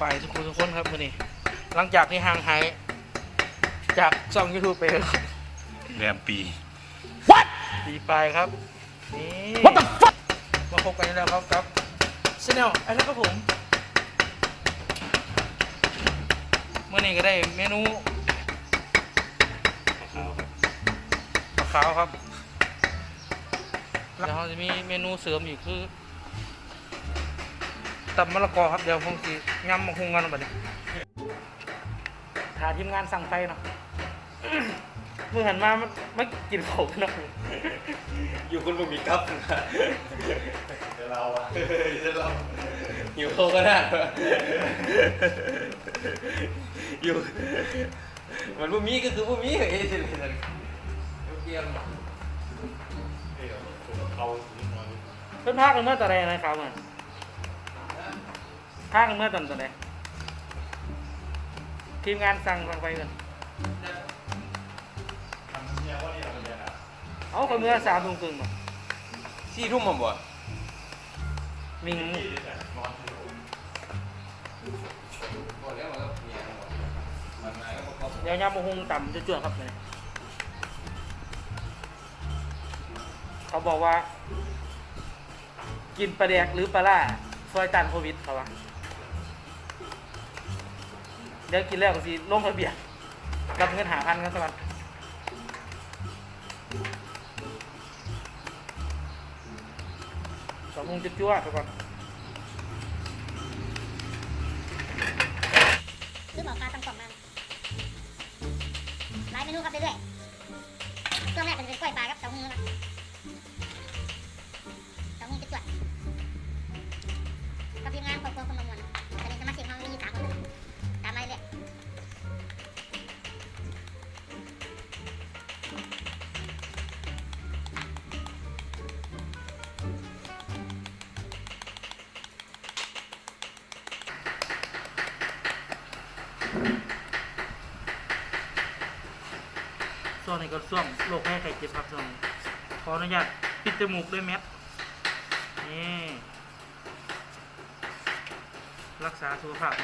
ป้องไปทุกคนทุกคนครับมื่อนี้หลังจากที่ห่างหายจากช่องยูทูบไปแรมปีปีไปครับ นี่มาพบกันอีกแล้วครับกับชแนลไอ้แล้วครับผมเมื่อนี้ก็ได้เมนูปลาขาวครับ แล้วเราจะมีเมนูเสริมอีกคือ ตำมะละกอครับเดี๋ยวคงสิยำมาคุงกันแบบนี้หาทีมงานสั่งไปเนาะเมื่อหันมามันไม่กินเขาเนาะอยู่คนบ่มีกับนะเดี๋ยวเราอะเดี๋ยวเราหิวโคก็ได้อยู่มันบ่มีก็คือบ่มีเฮ้ยสิเลยเกี่ยมเพิ่นพากันเมื่อตะแดนะครับมัน พากันเมื่อตอนตะแดทีมงานสั่งสั่งไปกันเอาคนเมื่อสามทุ่มครึ่งบ่สี่ทุ่มมาบ่มิงบ่แล้วมันก็เมียบ่มันมาก็บ่ก็เดี๋ยวยำมะฮุงต่ำจะจวดๆครับเลยเขาบอกว่า กินปลาแดกหรือปลาล่าซอยตันโควิดเขาว่า เดี๋ยวกินแล้วก็สิลงทะเบียนกับเงินหาพันกันสักวันสองโมงจะจ้วดๆไปก่อนซื้อหมอปลาตั้งกล่องมาหลายเมนูครับเรื่อยๆช่วงแรกเป็นกล้วยปลาครับเต้าหู้นะเส่วนนี้ก็ส่วงโรคแพ้ไข้เจ็บครับส่วนนี้ขออนุญาตปิดจมูกด้วยแมสนี่รักษาสุขภาพ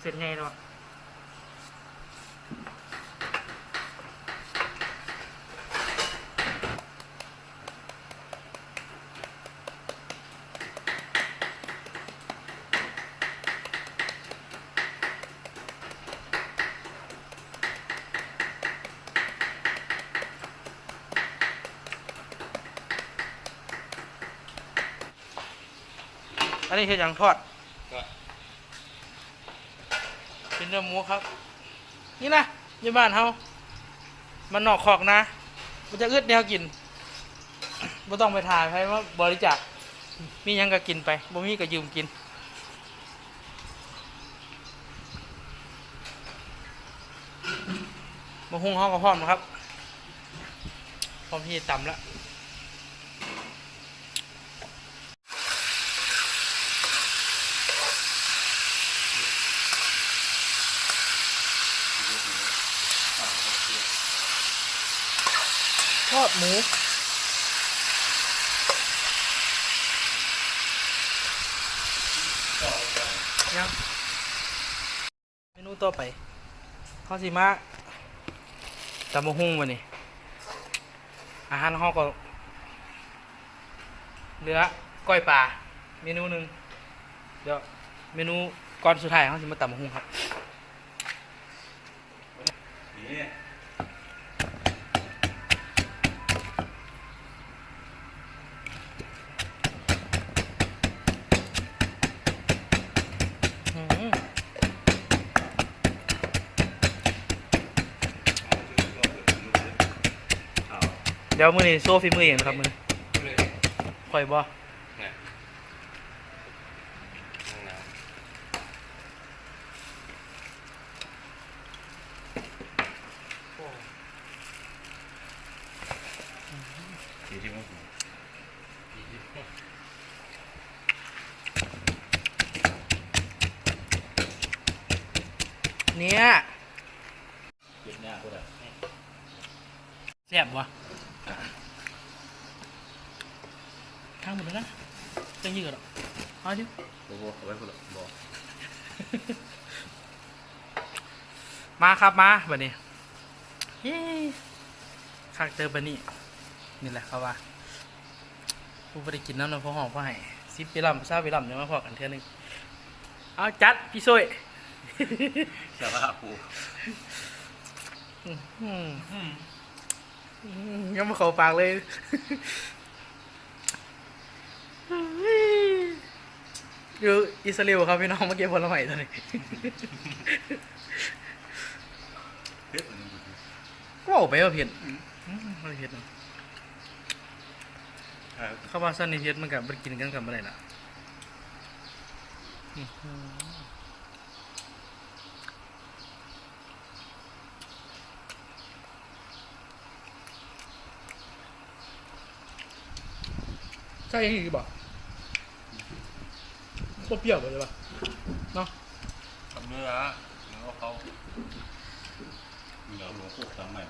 เสร็จไงเนาะ อันนี้คืออย่างทอดเป็นเนื้อหมูครับ นี่นะอยู่บ้านเฮามันนอกขอกนะมันจะอึดแนวกินไม่ต้องไปถ่ายให้ว่าบริจาคมียังก็กินไปบ่มีก็ยืมกินมาหุ้งเฮาก็พร้อมนะครับพร้อมที่จะตำแล้ว ทอดหมู ยังเมนูต่อไปข้าวสีมาตำมะฮุ่งวันนี้ อาหารห้องก็เหลือก้อยปลา เมนูหนึ่งเดี๋ยวเมนูก่อนสุดท้ายเขาสิมาตำมะฮุ่งครับนี่ อืม เดี๋ยวมือนี้โซ่ฝีมือเองนะครับมือคอยบ่ที่ที่มันเนี่ยเก็บหน้าก็ได้แซ่บวะ ข้างหมดเลยนะจังยืดหรอเอาดิโอ้โหเอาไว้คนละบอกมาครับมาบัดนี้เฮ้คักเติมบัดนี้นี่แหละครับว่าผู้บริกินน้ำน้ำพอหอมพอให้ซิปไปลำซาไปลำเดี๋ยวมาพอกันเท่านึงเอาจัดพี่ซวยสภาพกูอื้อหืออื้อยังมาเข้าปากเลย อยู่อิสราเอลครับพี่น้องเมื่อกี้ผลไม้ตัวนี้เฮ้ยมันก็บอกไปว่าเผ็ดอืมไม่เผ็ดนะอ่าเข้ามาสั้นในเผ็ดมันกับมันกินกันกับอะไรล่ะใช่ยังอีกบ่ ก็เปรี้ยวไปเลยป่ะเนาะทำเนื้อเนื้อเขาเนื้อหลวงปู่ทำใหม่